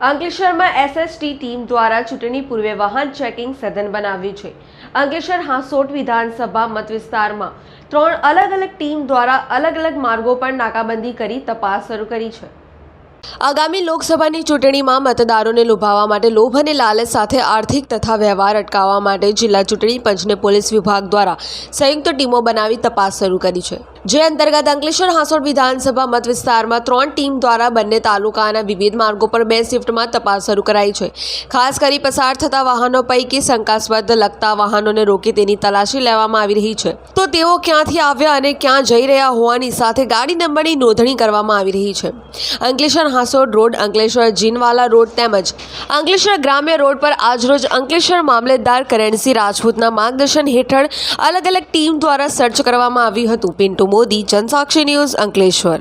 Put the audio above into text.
અંકલેશ્વરમાં SST team દ્વારા ચૂંટણી પૂર્વે વાહન ચેકિંગ સઘન બનાવ્યું છે. અંકલેશ્વર હાંસોટ વિધાનસભા મત વિસ્તારમાં ત્રણ અલગ અલગ ટીમ દ્વારા અલગ અલગ માર્ગો પર નાકાબંધી કરી તપાસ શરૂ કરી છે. આગામી લોકસભાની ચૂંટણીમાં મતદારોને લુભાવવા માટે લોભ અને લાલચ સાથે આર્થિક તથા વ્યવહાર અટકાવવા માટે જિલ્લા ચૂંટણી પંચને પોલીસ વિભાગ દ્વારા સંયુક્ત ટીમો બનાવી તપાસ શરૂ કરી છે. જે અંતર્ગત અંકલેશ્વર હાંસોડ વિધાનસભા મત વિસ્તારમાં ત્રણ ટીમ દ્વારા બંને તાલુકાના વિવિધ માર્ગો પર બે શિફ્ટમાં તપાસ શરૂ કરાઈ છે. ખાસ કરી પસાર થતા વાહનો પૈકી શંકાસ્પદ લગતા વાહનોને રોકી તેની તલાશી લેવામાં આવી રહી છે. તો તેઓ ક્યાંથી આવ્યા અને ક્યાં જઈ રહ્યા હોવાની સાથે ગાડી નંબરની નોંધણી કરવામાં આવી રહી છે. અંકલેશ્વર હાંસોડ રોડ અંકલેશ્વર જીનવાલા રોડ તેમજ અંકલેશ્વર ગ્રામ્ય રોડ પર આજરોજ અંકલેશ્વર મામલેદાર કરણસિંહ રાજપૂતના માર્ગદર્શન હેઠળ અલગ અલગ ટીમ દ્વારા સર્ચ કરવામાં આવ્યું હતું. પિન્ટુ મોદી, જનસાક્ષી ન્યૂઝ અંકલેશ્વર.